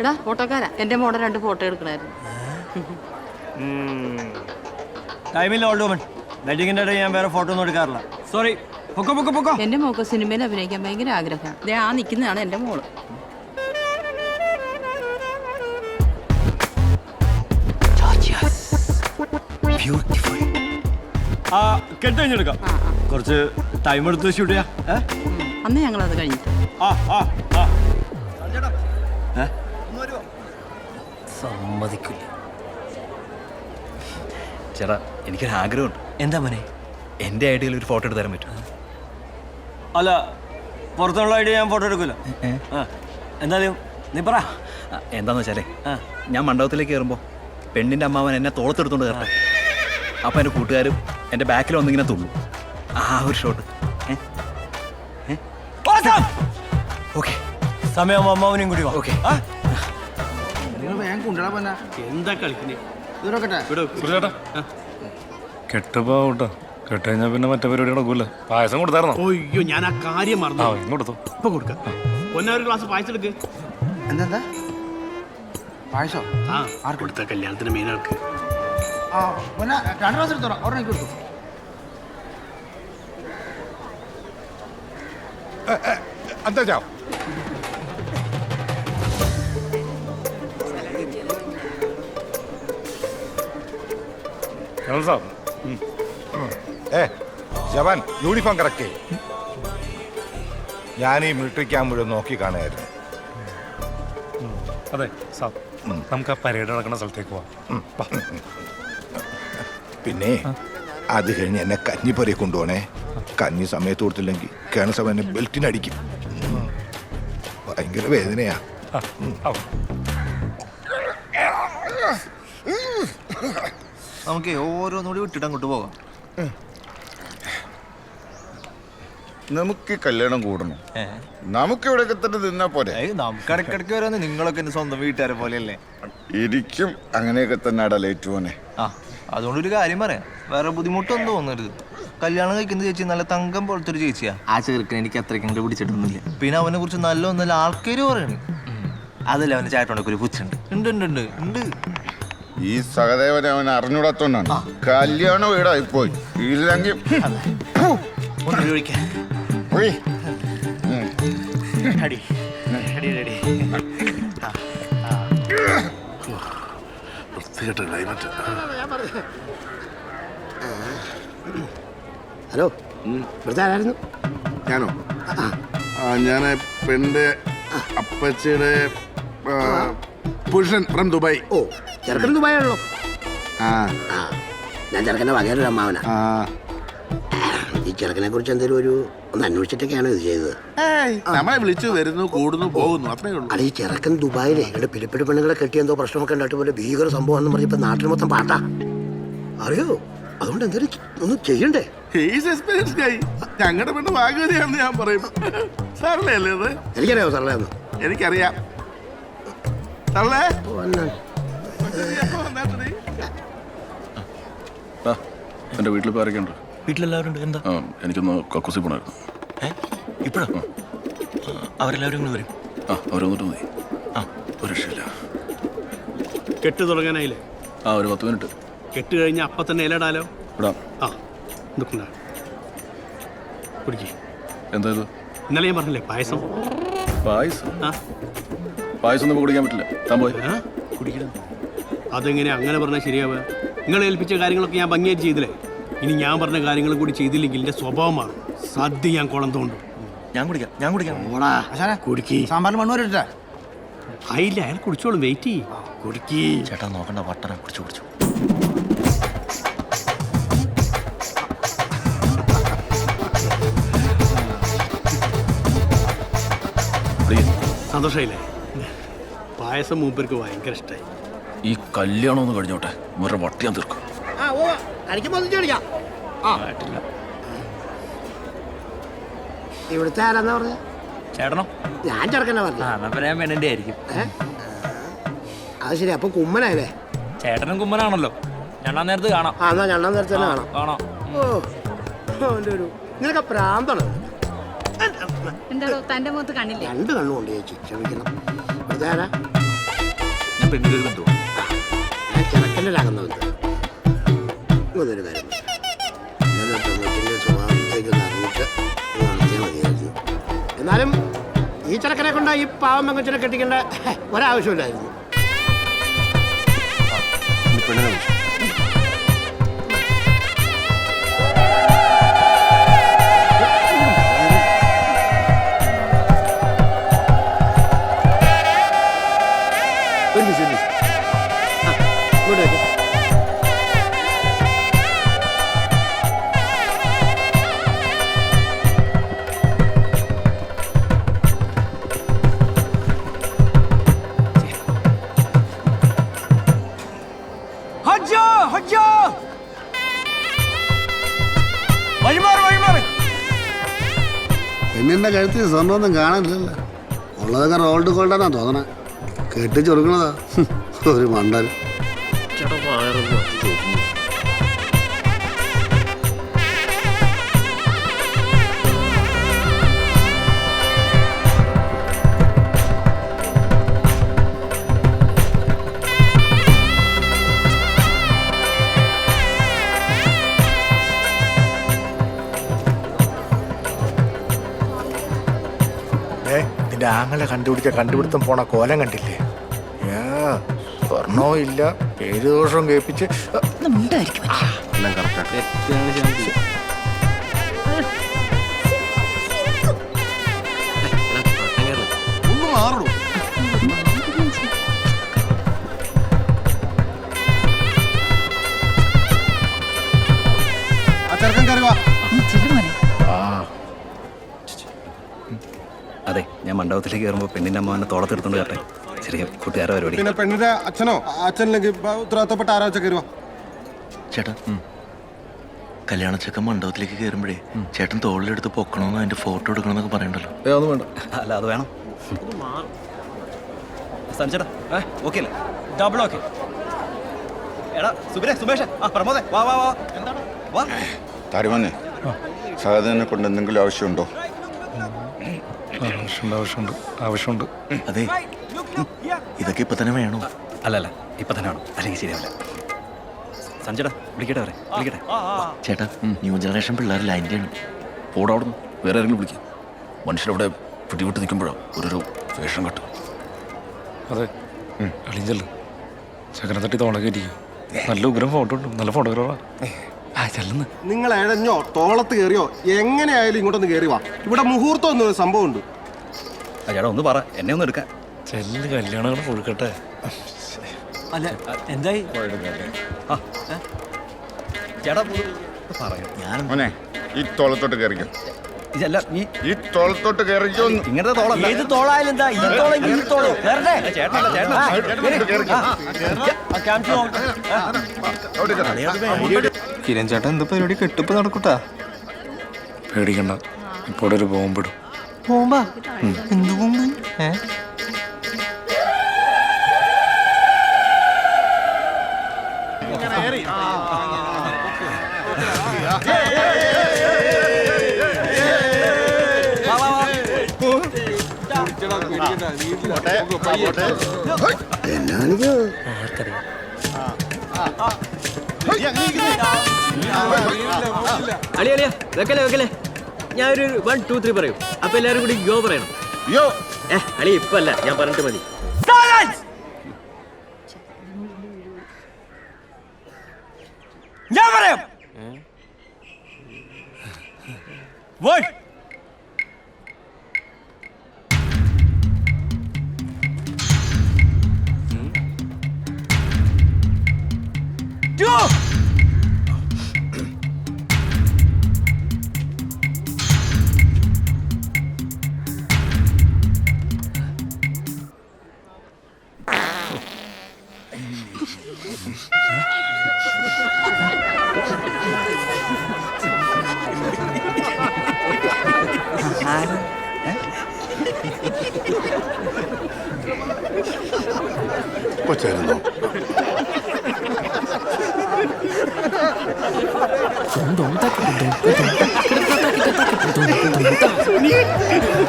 എടാ ഫോട്ടോക്കാരാ. എന്റെ മോടെ രണ്ട് ഫോട്ടോ എടുക്കണായിരുന്നു. ടൈമില്ല ഓൾഡ് വുമൺ വെഡിങ്ങിന്റെ ഇടയിൽ ഞാൻ വേറെ ഫോട്ടോ ഒന്നും എടുക്കാറില്ല. സോറി പൊക്കോ പൊക്കോ പൊക്കോ. എന്റെ മോക്ക് സിനിമയിൽ അഭിനയിക്കാൻ ഭയങ്കര ആഗ്രഹമാണ് ദേ ആ നിൽക്കുന്നതാണ് എന്റെ മോൾ. ആ കെട്ട് കഴിഞ്ഞെടുക്കാം. കുറച്ച് ടൈം എടുത്ത് ഷൂട്ട് ചെയ്യാം. അന്ന് ഞങ്ങളത് കഴിഞ്ഞിട്ട്. ആ ആ ആ. ഏ? സമ്മതിക്കില്ല. ചേട്ടാ എനിക്കൊരു ആഗ്രഹമുണ്ട്. എന്താ മോനെ? എന്റെ ഐഡിയയിൽ ഒരു ഫോട്ടോ എടുത്ത് തരാൻ പറ്റും അല്ല പുറത്തുള്ള ഐഡിയ ഞാൻ ഫോട്ടോ എടുക്കില്ല എന്തായാലും നീ പറ. എന്താന്ന് വെച്ചാലേ ഞാൻ മണ്ഡപത്തിലേക്ക് കയറുമ്പോൾ പെണ്ണിന്റെ അമ്മാവൻ എന്നെ തോളത്തെടുത്തോണ്ട് കയറട്ടെ അപ്പം എന്റെ കൂട്ടുകാരും എന്റെ ബാക്കിൽ വന്നിങ്ങനെ തുള്ളു. ആ ഒരു ഷോട്ട് ഓക്കെ സമയം അമ്മാവനും കൂടി വാ. ഓക്കെ ആ? കെട്ടുപോട്ടോ കെട്ട് കഴിഞ്ഞാൽ പിന്നെ. മറ്റേ പരിപാടി നടക്കൂല? പായസം കൊടുത്തായിരുന്നോ? അയ്യോ ഞാൻ ആ കാര്യം ആ മറന്നു ഇന്ന് ഇപ്പൊ കൊടുക്ക. ഒന്നാ ഒരു ഗ്ലാസ് പായസം എടുക്ക്. എന്താ പായസോ? ആ കൊടുത്ത കല്യാണത്തിന് മെയിനാൾക്ക് ആ പിന്നെ രണ്ട് പ്രാവശ്യം എടുത്തോളാം ഒരെണ്ണം എനിക്ക് കൊടുത്തു. എന്താ ചാ? സാർ ഏ ജവാൻ യൂണിഫോം കറക്റ്റ് ഞാൻ ഈ മിലിറ്ററി ക്യാമ്പ് മുഴുവൻ നോക്കി കാണുമായിരുന്നു അതെ സാബ് നമുക്ക് ആ പരേഡ് നടക്കുന്ന സ്ഥലത്തേക്ക് പോവാം. പിന്നെ അത് കഴിഞ്ഞ് എന്നെ കഞ്ഞി കഞ്ഞിപ്പൊരയെ കൊണ്ടുപോണേ. കഞ്ഞി സമയത്ത് കൊടുത്തില്ലെങ്കിൽ കേണസഭ എന്നെ ബെൽറ്റിനടിക്കും. ഭയങ്കര വേദനയാ ആ, ആ. നമുക്ക് ഓരോന്നുകൂടി വിട്ടിട്ട് അങ്ങോട്ട് പോകാം. നമുക്ക് കല്യാണം കൂടണം? നമുക്ക് ഇവിടെ തന്നെ നിന്നാ പോരെ. നമുക്ക് ഇടയ്ക്കിടയ്ക്ക് വരാന്ന് നിങ്ങളൊക്കെ എന്റെ സ്വന്തം വീട്ടുകാരെ പോലെയല്ലേ? ഇരിക്കും അങ്ങനെയൊക്കെ തന്നെ അടലേറ്റു പോനെ ആ അതുകൊണ്ട് ഒരു കാര്യം പറയാം. വേറെ ബുദ്ധിമുട്ടൊന്നും തോന്നരുത്. കല്യാണം കഴിക്കുന്ന ചേച്ചി നല്ല തങ്കം പോലത്തെ ഒരു ചേച്ചിയാ. ആ ചെറുക്കൻ എനിക്ക് അത്രയ്ക്ക് അങ്ങോട്ട് പിടിച്ചിട്ടൊന്നുമില്ല. പിന്നെ അവനെ കുറിച്ച് നല്ല ഒന്നല്ല ആൾക്കാർ പറയണ്. അതല്ല അവന്റെ ചായട്ടോണ്ടൊക്കെ ഒരു പുച്ഛുണ്ട്. ഉണ്ട് ഉണ്ട് ഉണ്ട് ഉണ്ട്. ഈ സഹദേവനെ അവൻ അറിഞ്ഞൂടാത്തോണ്ടാണ് കല്യാണ വീടായി പോയി. ഇല്ലെങ്കിൽ ഹലോ. ഇവിടുത്തെ ആരായിരുന്നു? ഞാനോ? ആ ഞാൻ പെണ്ണിന്റെ അപ്പച്ചയുടെ പുരുഷൻ ഫ്രം ദുബായ്. ഓ ചെറുക്കൻ ദുബായാണല്ലോ. ആ. ആ ഞാൻ ചെറുക്കന്റെ വകയൊരു അമ്മാവനാ. ആ. ഈ ചെറുക്കനെ കുറിച്ച് എന്തെങ്കിലും ഒരു ഒന്ന് അന്വേഷിച്ചിട്ടൊക്കെയാണ് ഇത് ചെയ്തത്. ഏയ്, നമ്മളെ വിളിച്ചു വരുന്നു കൂടുന്നു പോകുന്നു അത്രേ ഉള്ളൂ. അല്ല ഈ ചെറുക്കൻ ദുബായിലെ ഇവിടെ പിലിപ്പിടി പെണ്ണുങ്ങളെ കെട്ടി എന്തോ പ്രശ്നമൊക്കെ ഉണ്ടായിട്ട് പോലെ ഭീകര സംഭവം എന്ന് പറഞ്ഞപ്പോ നാട്ടിൽ മൊത്തം പാട്ടാ. അറിയോ? അതുകൊണ്ട് എന്തെങ്കിലും ഒന്നും ചെയ്യണ്ടേ? എക്സ്പീരിയൻസ് ആയി ഞങ്ങളുടെ പെണ്ണ് ഭാഗ്യവതിയാണെന്ന് ഞാൻ പറയും. സാറിനെ അല്ലേ അത്? എനിക്കറിയാമോ സാറേ ഒന്ന് എനിക്കറിയാം. സാറല്ലേ എന്റെ വീട്ടിൽ ഇപ്പോൾ ആരൊക്കെ ഉണ്ട് വീട്ടിലെല്ലാവരും ഉണ്ട് എന്താ? ആ എനിക്കൊന്ന് കക്കൂസി പോണായിരുന്നു. ഏ? ഇപ്പോഴോ? അവരെല്ലാവരും കൂടി വരും. ആ അവർ വന്നിട്ട് മതി. ആ. ഒരു രക്ഷയില്ല. കെട്ട് തുടങ്ങാനായില്ലേ? ആ ഒരു പത്ത് മിനിറ്റ്. കെട്ട് കഴിഞ്ഞ അപ്പൊ തന്നെ ഇലടാലോ ഇടാം. ആ എന്തൊക്കെ കുടിക്കേ. എന്താ ഇത്? ഇന്നലെ ഞാൻ പറഞ്ഞില്ലേ പായസം? പായസം? ആ. പായസം ഒന്നും കുടിക്കാൻ പറ്റില്ല. താൻ പോയി. ആ? കുടിക്കണം. അതെങ്ങനെ അങ്ങനെ പറഞ്ഞാൽ ശരിയാവുക? നിങ്ങൾ ഏൽപ്പിച്ച കാര്യങ്ങളൊക്കെ ഞാൻ ഭംഗിയായിട്ട് ചെയ്തില്ലേ? ഇനി ഞാൻ പറഞ്ഞ കാര്യങ്ങളും കൂടി ചെയ്തില്ലെങ്കിൽ എന്റെ സ്വഭാവമാണ് സദ്യ ഞാൻ കുളം തോണ്ടും ഞാൻ കുടിക്കാം. ഞാൻ കുടിക്കാം. കുടുക്കി. സാമ്പാറിന് ആയില്ല അയാൾ കുടിച്ചോളും. വെയിറ്റ് ചെയ്യ്. കുടുക്കി. ചേട്ടാ നോക്കണ്ട വട്ടറ കുടിച്ചു കുടിച്ചു. സന്തോഷമായില്ലേ പായസം മൂപ്പർക്ക് ഭയങ്കര ഇഷ്ടമായി ഈ കല്യാണം ഒന്ന് കഴിഞ്ഞോട്ടെ? വേറെ വട്ടി ഞാൻ തീർക്കും. ഇവിടുത്തെ ആരാന്നാ പറഞ്ഞ? ചേട്ടനോ? ഞാൻ ചെറുക്കനെ പറഞ്ഞു. ഞാൻ പെണ്ണിന്റെ ആയിരിക്കും അത് ശരി അപ്പൊ കുമ്മനായല്ലേ? ചേട്ടനും കുമ്മനാണല്ലോ. രണ്ടാം നേരത്ത് കാണാം. ആ എന്നാ ഞണ്ണാൻ നേരത്തെ തന്നെ കാണാം. കാണാം. ഓ അവന്റെ ഒരു നിനക്ക് പ്രാന്താണ്? എന്താടോ തന്റെ മുഖത്ത് കണ്ണില്ല? രണ്ട് കണ്ണുകൊണ്ട് ചേച്ചി. ക്ഷമിക്കണം. ഇവിടുത്തെ അതൊരു കാര്യം. ഇന്നലെ നടത്തിയാൽ മതിയായിരുന്നു. എന്നാലും ഈ ചെറുക്കനെ കൊണ്ട് ഈ പാവം പെങ്കൊച്ചിനെ കെട്ടിക്കേണ്ട ഒരാവശ്യമില്ലായിരുന്നു. പെണ്ണിന്റെ കഴുത്തിൽ സ്വർണമൊന്നും കാണാനില്ലല്ലോ. ഉള്ളതൊക്കെ റോൾഡ് ഗോൾഡാന്നാ തോന്നണേ. കെട്ടിച്ചൊടുക്കണതാ ഒരു മണ്ടൻ. ആങ്ങളെ കണ്ടുപിടിച്ച കണ്ടുപിടുത്തം പോണ കോലം കണ്ടില്ലേ? ഏ, സ്വർണവും ഇല്ല പേര് ദോഷവും കേൾപ്പിച്ച് എല്ലാം മണ്ഡപത്തിലേക്ക് കയറുമ്പോൾ പെണ്ണിന്റെ അമ്മാവനെ തോളത്തെടുത്തോണ്ട് കയറട്ടെ ചെറിയ കൂട്ടുകാരെ പരിപാടി. പിന്നെ പെണ്ണിന്റെ അച്ഛനോ? അച്ഛനില്ലെങ്കിൽ ഉത്തരവാദിത്തപ്പെട്ട ആരാച്ച കയറി വാ ചേട്ടാ കല്യാണ ചെക്കൻ മണ്ഡപത്തിലേക്ക് കയറുമ്പോഴേ ചേട്ടൻ തോളിലെടുത്ത് പൊക്കണമെന്ന് അതിന്റെ ഫോട്ടോ എടുക്കണമെന്നൊക്കെ പറയണ്ടല്ലോ. അതൊന്നും വേണ്ട. അല്ല അത് വേണം. സഞ്ജടാ ഓക്കെ അല്ലേ ഡബിൾ ഓക്കെ എടാ സുബിരെ സുബേഷ് ആ പ്രമോദേ വാ വാ വാ. എന്താണ്? വാ. കൊണ്ട് എന്തെങ്കിലും ആവശ്യമുണ്ടോ? ആവശ്യമുണ്ട് ആവശ്യമുണ്ട് ആവശ്യമുണ്ട് അതെ. ഇതൊക്കെ ഇപ്പൊ തന്നെ വേണോ? അല്ലല്ല അല്ല ഇപ്പൊ തന്നെ വേണം. അല്ലെങ്കിൽ ശരിയാവില്ല. സഞ്ജടാ വിളിക്കട്ടെ അവരെ. വിളിക്കട്ടെ. ചേട്ടാ ന്യൂ ജനറേഷൻ പിള്ളേർ അതിന്റെയാണ് പോടാ അവിടുന്ന്. വേറെ ആരെങ്കിലും വിളിക്കാം. മനുഷ്യരവിടെ പിടിവിട്ട് നിൽക്കുമ്പോഴാണ് ഓരോരോ വേഷം കെട്ടും അതെ. അളിഞ്ചല്ല ചക്കനെ തട്ടി തോള നല്ല ഉഗ്രം ഫോട്ടോ ഉണ്ട്. നല്ല ഫോട്ടോഗ്രാഫറാണ് നിങ്ങൾ എഴഞ്ഞോ തോളത്ത് കയറിയോ എങ്ങനെയായാലും ഇങ്ങോട്ടൊന്ന് കയറി വാ. ഇവിടെ മുഹൂർത്തം ഒന്നും സംഭവം ഉണ്ട് ആ ചേട്ടാ ഒന്ന് പറ എന്നെ ഒന്ന് എടുക്കാൻ. ചെല്ല് കല്യാണങ്ങൾ കൊടുക്കട്ടെ. അല്ല എന്തായി? ചേട്ടാ പറയാം. ഞാൻ ഈ തോളത്തോട്ട് കയറിക്കോ. ഇതല്ല നീ ഈ തോളത്തോട്ട് കയറിക്കോ. ഇങ്ങനത്തെ തോളല്ല. ഏത് തോളായാലും എന്താ ഈ തോൾ ചേട്ടനല്ല ക്യാമ്പ് കിരൺ ചേട്ടൻ എന്ത് പരിപാടി? കെട്ടിപ്പ് നടക്കൂട്ടാ. പേടിക്കണ്ട. ഇപ്പോൾ ഒരു ബോംബിടും ബോംബാ? എന്ത് ബോംബ്? ഏ? അളിയ അളിയ വെക്കല്ലേ വെക്കല്ലേ? ഞാൻ ഒരു വൺ ടു ത്രീ പറയും. അപ്പൊ എല്ലാരും കൂടി യോ പറയണം. യോ ഏ അളി ഇപ്പൊ അല്ല ഞാൻ പറഞ്ഞിട്ട് മതി. ഞാൻ പറയാം. കൊച്ചായിരുന്നോ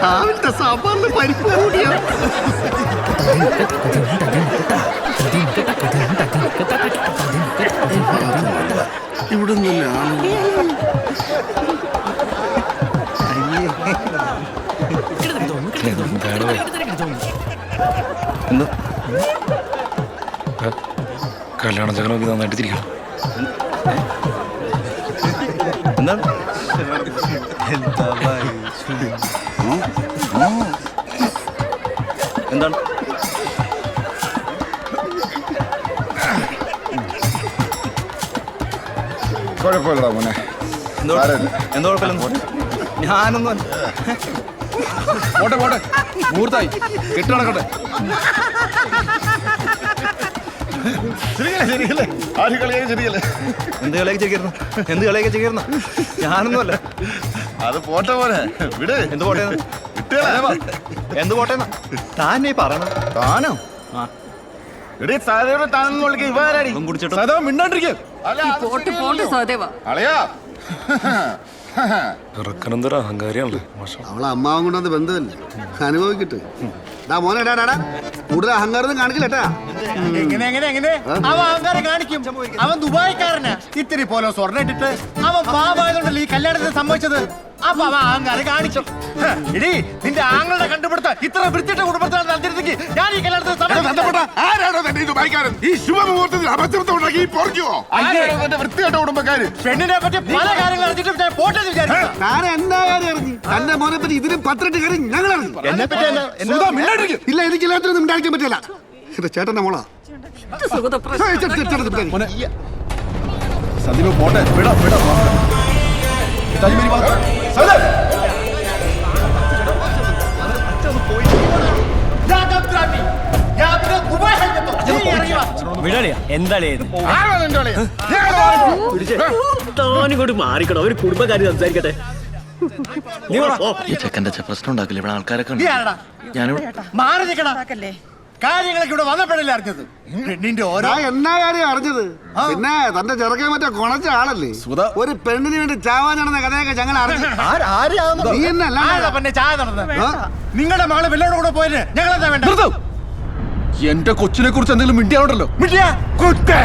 രാവിലത്തെ സാമ്പാറിന് പരിപ്പ് കൂടിയോ ഇവിടെ? എന്താ? കല്യാണ ചക്കൻ നോക്കി നന്നായിട്ട് തിരിക്കണം എന്താണ് എന്താണ് കുഴപ്പമില്ലടാ മോനെ എന്തോ സാരമില്ല. ഞാനൊന്നും. പോട്ടെ പോട്ടെ. മുഹൂർത്തായി. കെട്ട് നടക്കട്ടെ. ശരിയല്ലേ ശരിയല്ലേ ആര് കളിയായി ശരിയല്ലേ എന്ത് കളിയൊക്കെ ചെയ്യുന്നു എന്ത് കളിയൊക്കെ ചെയ്യുന്നു ഞാനൊന്നും അല്ല. അത് പോട്ടെ പോലെ വിട്. എന്ത് പോട്ടെ എന്ത് പോട്ടെ താനേ പറയണം. താനോ? ആ. എടീ സഹദേവനെ താനെന്ന് വിളിക്കുക ഇവരാടി. മിണ്ടാണ്ടിരിക്കുക സഹദേവ. അളിയാ. ഇറക്കനെന്തൊരു അഹങ്കാരിയാണല്ലേ. മാഷ അവളെ അമ്മാവൻ കൊണ്ടുവന്ന ബന്ധമല്ലേ? അനുഭവിക്കട്ടെ. ഡാ മോനെ. കൂടുതൽ അഹങ്കാരം കാണിക്കില്ലട്ടാ എങ്ങനെ എങ്ങനെ എങ്ങനെ? അവൻ അഹങ്കാരം കാണിക്കും. അവൻ ദുബായിക്കാരനാ. ഇത്തിരി പോലെ സ്വർണം ഇട്ടിട്ട് അവൻ പാവായതുകൊണ്ടല്ലേ ഈ കല്യാണത്തിന് സംഭവിച്ചത് അപ്പൊ അവ അഹങ്കാരം കാണിച്ചു. ഇടി നിന്റെ ആങ്ങളുടെ കണ്ടുപിടുത്ത ഇത്ര വൃത്തിയുടെ കുടുംബത്തിലാണ് നടത്തിയിരുന്നെങ്കിൽ ഞാൻ ഈ കല്യാണത്തിന് സമ്മതിക്കില്ല. ആരാണോ തന്നെ ഇത് വായിക്കാരൻ ഈ ശുഭമുഹൂർത്തത്തിൽ അബദ്ധം ഉണ്ടാക്കി മറ്റേ വൃത്തികെട്ട കുടുംബക്കാര്? പെണ്ണിനെ പറ്റി പല കാര്യങ്ങൾ അറിഞ്ഞിട്ട് ഞാൻ പോട്ടെന്ന് വിചാരിച്ചു താൻ എന്താ കാര്യം അറിഞ്ഞു? തന്റെ മോനെ പറ്റി ഇതിനും പത്രട്ട് കാര്യം ഞങ്ങൾ അറിഞ്ഞു. എന്നെ പറ്റി എന്താ- ഇല്ല എനിക്ക് എല്ലാത്തിനും ഉണ്ടാക്കാൻ പറ്റില്ല. ഇത് ചേട്ടന്റെ മോളാ. സന്ദീപ് പോട്ടെ. വിടാം വിടാം. രാജാദ്രാട്ടി, ഈ ചെക്കന്റെ പ്രശ്നം ഉണ്ടാക്കില്ല. ഇവിടെ ആൾക്കാരൊക്കെ? ഞാനിവിടെ മാറി നിൽക്കടാ. കാര്യങ്ങളൊക്കെ ഇവിടെ വന്നപ്പോഴല്ലേ അറിഞ്ഞത്? പെണ്ണിന്റെ ഓരോ ഞാൻ എന്നാ കാര്യം അറിഞ്ഞത്? പിന്നെ തന്റെ ചെറുക്കൻ മറ്റേ കൊണച്ച ആളല്ലേ? ഒരു പെണ്ണിന് വേണ്ടി ചാവാൻ നടന്ന കഥയൊക്കെ ഞങ്ങൾ അറിഞ്ഞു. നീ ആരാ അല്ലാണ്ട് പിന്നെ ചായ നടന്നത്? ആ? നിങ്ങളുടെ മകൾ വെള്ളോട് കൂടെ പോയത് ഞങ്ങൾ എന്താ വേണ്ട എന്റെ കൊച്ചിനെ കുറിച്ച് എന്തെങ്കിലും മിണ്ടിയാണല്ലോ മിണ്ടിയാ? കുത്ത്.